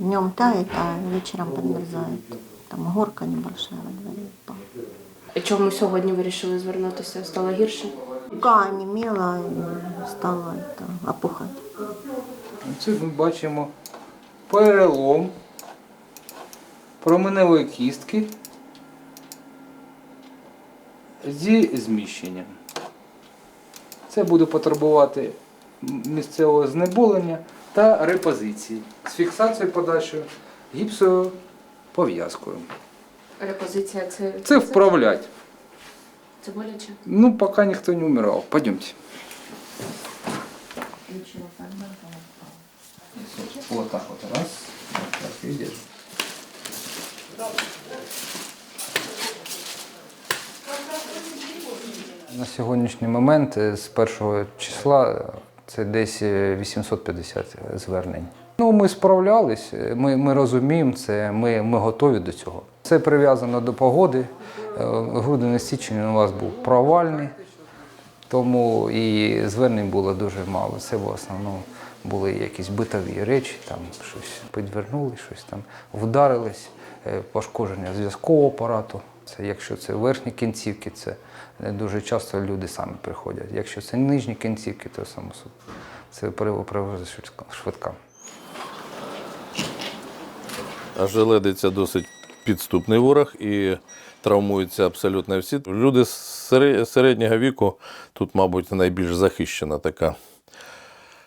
Днем тает, а вечером подмерзает. Там горка небольшая во дворе. упала. Чому сьогодні вирішили звернутися? Стало гірше? Рука онемела и стала это, опухать. Це ми бачимо перелом променевої кістки зі зміщенням. Це буде потребувати місцевого знеболення та репозиції з фіксацією подальшою гіпсовою пов'язкою. Репозиція це, Це вправлять. це боляче? Ну, поки ніхто не вмирав. Пойдемте. Вот так вот. Раз. Так, видишь? На сьогоднішній момент е, з першого числа е, це десь е, 850 звернень. Ну, ми справлялись, е, ми, ми розуміємо це, ми, ми готові до цього. Це прив'язано до погоди. Е, Грудень січень у нас був провальний, тому і звернень було дуже мало. Це в основному були якісь битові речі, там щось підвернули, щось там вдарились, е, пошкодження зв'язкового апарату. Це якщо це верхні кінцівки, це е, дуже часто люди самі приходять. Якщо це нижні кінцівки, то само це привозить швидка-. А желедиця досить підступний ворог і травмуються абсолютно всі. Люди середнього віку тут, мабуть, найбільш захищена така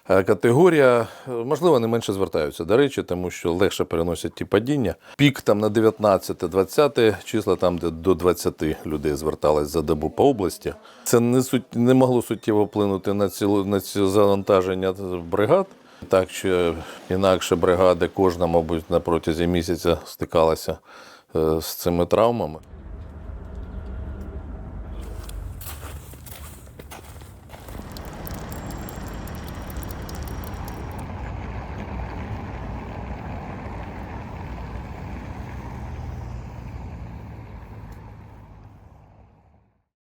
категорія. Е, Можливо, не менше звертаються, до речі, тому що легше переносять ті падіння. Пік там на 19-20 числа, там де до 20 людей звертались за добу по області. Це не, суть, не могло суттєво вплинути на, цілу, на ці завантаження бригад. Так що інакше бригади кожна, мабуть, на протязі місяця стикалася е, з цими травмами.